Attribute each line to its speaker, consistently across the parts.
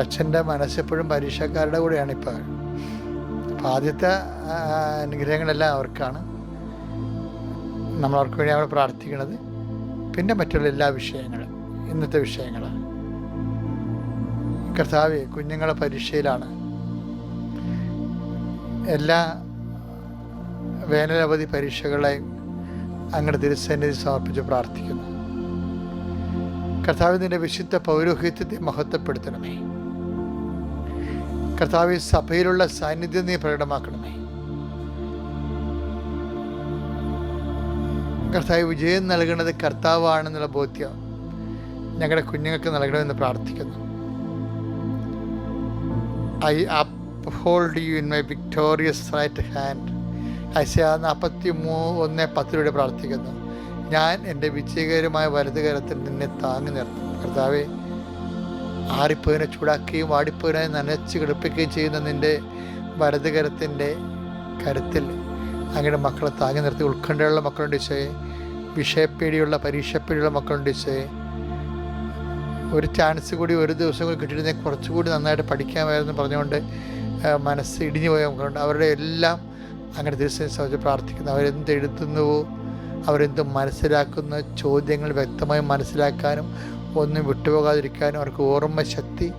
Speaker 1: അച്ഛന്റെ മനസ്സെപ്പോഴും പരീക്ഷക്കാരുടെ കൂടെയാണ് ഇപ്പോൾ. അപ്പോൾ ആദ്യത്തെ അനുഗ്രഹങ്ങളെല്ലാം അവർക്കാണ്. നമ്മൾ അവർക്ക് വേണ്ടി അവിടെ പ്രാർത്ഥിക്കുന്നത്. പിന്നെ മറ്റുള്ള എല്ലാ വിഷയങ്ങളും ഇന്നത്തെ വിഷയങ്ങളാണ്. കർത്താവ് കുഞ്ഞുങ്ങളെ പരീക്ഷയിലാണ്. എല്ലാ വേനലവധി പരീക്ഷകളെയും അങ്ങയുടെ തിരുസന്നിധി സമർപ്പിച്ച് പ്രാർത്ഥിക്കുന്നു. കർത്താവിന്റെ വിശുദ്ധ പൗരോഹിത്യത്തെ മഹത്വപ്പെടുത്തണമേ. കർത്താവ് സഭയിലുള്ള സാന്നിധ്യം നീ പ്രകടമാക്കണമേ. കർത്താവ് വിജയം നൽകുന്നത് കർത്താവാണെന്നുള്ള ബോധ്യം ഞങ്ങളുടെ കുഞ്ഞുങ്ങൾക്ക് നൽകണമെന്ന് പ്രാർത്ഥിക്കുന്നു. I uphold you in my victorious right hand ഐസ നാൽപ്പത്തി മൂ ഒന്ന് പത്തിലൂടെ പ്രാർത്ഥിക്കുന്നു. ഞാൻ എന്റെ വിജയകരമായ വലതുകരത്തിൽ നിന്നെ താങ്ങി നിർത്തും കർത്താവെ ആറിപ്പോയതിനെ ചൂടാക്കുകയും വാടിപ്പോയിനെ നനച്ച് കിടപ്പിക്കുകയും ചെയ്യുന്ന നിന്റെ വലതുകരത്തിന്റെ കരുത്തിൽ അങ്ങയുടെ മക്കളെ താങ്ങി നിർത്തി. ഉത്കണ്ഠയുള്ള മക്കളുണ്ട് ഈശോയെ. വിഷയപ്പേടിയുള്ള പരീക്ഷപ്പേടിയുള്ള മക്കളുണ്ട് ഈശോയെ. ഒരു ചാൻസ് കൂടി ഒരു ദിവസം കൂടി കിട്ടിയിരുന്നെ കുറച്ചുകൂടി നന്നായിട്ട് പഠിക്കാമായിരുന്നു പറഞ്ഞുകൊണ്ട് മനസ്സ് ഇടിഞ്ഞു പോയ മക്കളുണ്ട്. അവരുടെ എല്ലാം അങ്ങനെ ദിവസം സംബന്ധിച്ച് പ്രാർത്ഥിക്കുന്നു. അവരെന്ത് എഴുതുന്നുവോ അവരെന്ത് മനസ്സിലാക്കുന്ന ചോദ്യങ്ങൾ വ്യക്തമായി മനസ്സിലാക്കാനും ഒന്നും വിട്ടുപോകാതിരിക്കാനും അവർക്ക് ഓർമ്മ ശക്തി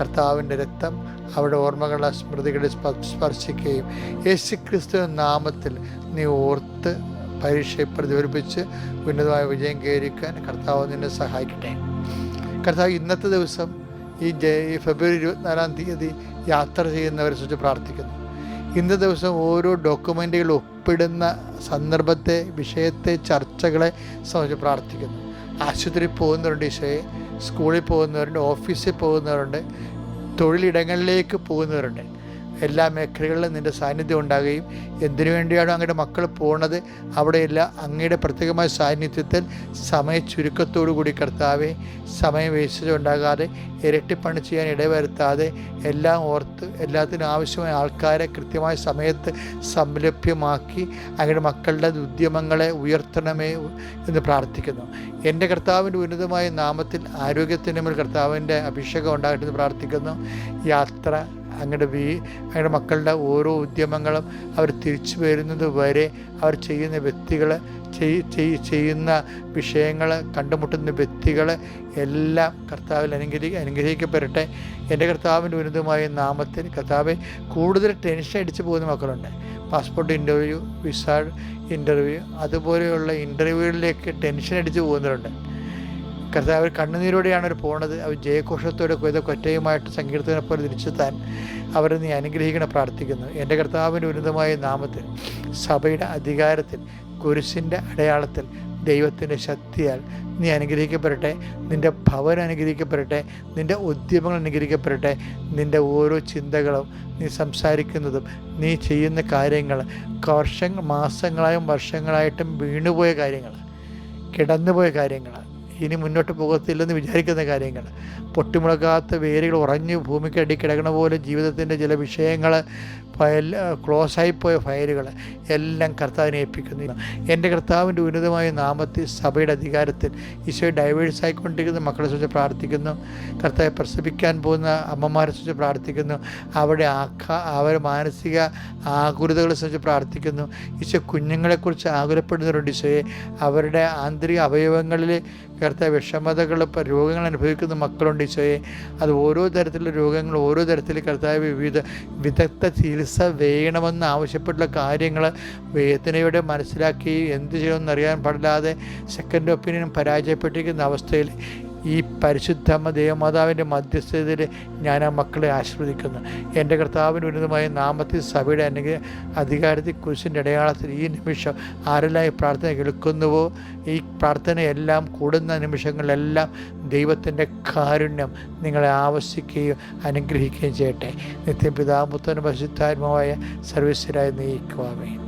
Speaker 1: കർത്താവിന്റെ രക്തം അവരുടെ ഓർമ്മകളുടെ സ്മൃതികളെ സ്പ- സ്പർശിക്കുകയും യേശു ക്രിസ്തു നാമത്തിൽ നീ ഓർത്ത് പരീക്ഷയെ പ്രതിഫലിപ്പിച്ച് ഉന്നതമായ വിജയം കയറിക്കാൻ കർത്താവ് നിന്നെ സഹായിക്കട്ടെ. കർത്താവ് ഇന്നത്തെ ദിവസം ഈ ഈ ഫെബ്രുവരി ഇരുപത്തിനാലാം തീയതി യാത്ര ചെയ്യുന്നവരെ കുറിച്ച് പ്രാർത്ഥിക്കുന്നു. ഇന്നത്തെ ദിവസം ഓരോ ഡോക്യുമെന്റുകൾ ഒപ്പിടുന്ന സന്ദർഭത്തെ വിഷയത്തെ ചർച്ചകളെ സംബന്ധിച്ച് പ്രാർത്ഥിക്കുന്നു. ആശുപത്രിയിൽ പോകുന്നവരുണ്ട് ഈശോയെ. സ്കൂളിൽ പോകുന്നവരുണ്ട് ഓഫീസിൽ പോകുന്നവരുണ്ട് തൊഴിലിടങ്ങളിലേക്ക് പോകുന്നവരുണ്ട്. എല്ലാ മേഖലകളിലും നിന്റെ സാന്നിധ്യം ഉണ്ടാകുകയും എന്തിനു വേണ്ടിയാണോ അങ്ങയുടെ മക്കൾ പോകുന്നത് അവിടെയെല്ലാം അങ്ങയുടെ പ്രത്യേകമായ സാന്നിധ്യത്തിൽ സമയ ചുരുക്കത്തോടു കൂടി കർത്താവെ സമയം വേസ്റ്റ് ഉണ്ടാകാതെ ഇരട്ടിപ്പണി ചെയ്യാൻ ഇടവരുത്താതെ എല്ലാം ഓർത്ത് എല്ലാത്തിനും ആവശ്യമായ ആൾക്കാരെ കൃത്യമായ സമയത്ത് സംലഭ്യമാക്കി അങ്ങയുടെ മക്കളുടെ ഉദ്യമങ്ങളെ ഉയർത്തണമേ എന്ന് പ്രാർത്ഥിക്കുന്നു. എന്റെ കർത്താവിന്റെ ഉന്നതമായ നാമത്തിൽ ആരോഗ്യത്തിന്റെ മേൽ കർത്താവിന്റെ അഭിഷേകം ഉണ്ടാകട്ടെ എന്ന് പ്രാർത്ഥിക്കുന്നു. യാത്ര അങ്ങയുടെ വീ അങ്ങയുടെ മക്കളുടെ ഓരോ ഉദ്യമങ്ങളും അവർ തിരിച്ചു വരുന്നത് വരെ അവർ ചെയ്യുന്ന വ്യക്തികൾ ചെയ്- ചെയ്- ചെയ്യുന്ന വിഷയങ്ങൾ കണ്ടുമുട്ടുന്ന വ്യക്തികൾ എല്ലാം കർത്താവിൽ അനുഗ്രഹി അനുഗ്രഹിക്കപ്പെടട്ടെ. എന്റെ കർത്താവിന്റെ ഉന്നതമായ നാമത്തിൽ കർത്താവെ കൂടുതൽ ടെൻഷൻ അടിച്ചു പോകുന്ന മക്കളുണ്ട്. പാസ്പോർട്ട് ഇന്റർവ്യൂ വിസ ഇന്റർവ്യൂ അതുപോലെയുള്ള ഇന്റർവ്യൂകളിലേക്ക് ടെൻഷൻ അടിച്ചു പോകുന്നവരുണ്ട്. കർത്താവ് അവർ കണ്ണുനീരോടെയാണ് അവർ പോണത്. അവർ ജയഘോഷത്തോടെ കൊയ്ത കൊറ്റയുമായിട്ട് സങ്കീർത്തനെ പോലെ തിരിച്ചെത്താൻ അവരെ നീ അനുഗ്രഹിക്കണം പ്രാർത്ഥിക്കുന്നു. എന്റെ കർത്താവിന്റെ ഉന്നതമായ നാമത്തിൽ സഭയുടെ അധികാരത്തിൽ കുരിശിന്റെ അടയാളത്തിൽ ദൈവത്തിന്റെ ശക്തിയാൽ നീ അനുഗ്രഹിക്കപ്പെടട്ടെ. നിന്റെ ഭവനം അനുഗ്രഹിക്കപ്പെടട്ടെ. നിന്റെ ഉദ്യമങ്ങൾ അനുഗ്രഹിക്കപ്പെടട്ടെ. നിന്റെ ഓരോ ചിന്തകളും നീ സംസാരിക്കുന്നതും നീ ചെയ്യുന്ന കാര്യങ്ങൾ വർഷങ്ങൾ മാസങ്ങളായും വർഷങ്ങളായിട്ടും വീണുപോയ കാര്യങ്ങൾ കിടന്നുപോയ കാര്യങ്ങൾ ഇനി മുന്നോട്ട് പോകത്തില്ലെന്ന് വിചാരിക്കുന്ന കാര്യങ്ങൾ. പൊട്ടിമുളകാത്ത വേരുകൾ ഉറഞ്ഞു ഭൂമിക്കടി കിടക്കണ പോലെ ജീവിതത്തിന്റെ ചില വിഷയങ്ങൾ ഫയൽ ക്ലോസായിപ്പോയ ഫയലുകൾ എല്ലാം കർത്താവിനെ ഏൽപ്പിക്കുന്നു. എന്റെ കർത്താവിന്റെ ഉന്നതമായ നാമത്തിൽ സഭയുടെ അധികാരത്തിൽ ഈശോ ഡൈവേഴ്സ് ആയിക്കൊണ്ടിരിക്കുന്ന. മക്കളെ സൂചിച്ച് പ്രാർത്ഥിക്കുന്നു. കർത്താവെ പ്രസവിക്കാൻ പോകുന്ന അമ്മമാരെ സൂചിച്ച് പ്രാർത്ഥിക്കുന്നു. അവിടെ ആഖ അവർ മാനസിക ആകുലതകളെ കുറിച്ച് പ്രാർത്ഥിക്കുന്നു. ഈശോ കുഞ്ഞുങ്ങളെക്കുറിച്ച് ആകുലപ്പെടുന്നവരുണ്ട് ഈശോയെ. അവരുടെ ആന്തരിക അവയവങ്ങളിൽ കർത്താവ് വിഷമതകൾ രോഗങ്ങൾ അനുഭവിക്കുന്ന മക്കളുണ്ട് ഈശോയെ. അത് ഓരോ തരത്തിലുള്ള രോഗങ്ങൾ ഓരോ തരത്തിൽ കർത്താവ് വിവിധ വിദഗ്ധ ചികിത്സ വേണമെന്ന് ആവശ്യപ്പെട്ടുള്ള കാര്യങ്ങൾ വേദനയോടെ മനസ്സിലാക്കി എന്ത് ചെയ്യുമെന്ന് അറിയാൻ പാടില്ലാതെ സെക്കൻഡ് ഒപ്പീനിയൻ പരാജയപ്പെട്ടിരിക്കുന്ന അവസ്ഥയിൽ ഈ പരിശുദ്ധമ്മ ദേവമാതാവിന്റെ മധ്യസ്ഥതയിൽ ഞാൻ ആ മക്കളെ ആശീർവദിക്കുന്നു. എന്റെ കർത്താവിന് ഉന്നതമായ നാമത്തിൽ സഭയുടെ അല്ലെങ്കിൽ അധികാരത്തിൽ കുരിശിന്റെ അടയാളത്തിൽ ഈ നിമിഷം ആരെല്ലാം ഈ പ്രാർത്ഥന കേൾക്കുന്നുവോ ഈ പ്രാർത്ഥനയെല്ലാം കൂടുന്ന നിമിഷങ്ങളിലെല്ലാം ദൈവത്തിന്റെ കാരുണ്യം നിങ്ങളെ ആവശ്യിക്കുകയും അനുഗ്രഹിക്കുകയും ചെയ്യട്ടെ. നിത്യം പിതാമുത്തനും പരിശുദ്ധാത്മാവായ സർവീസിലായി നയിക്കുവാമേ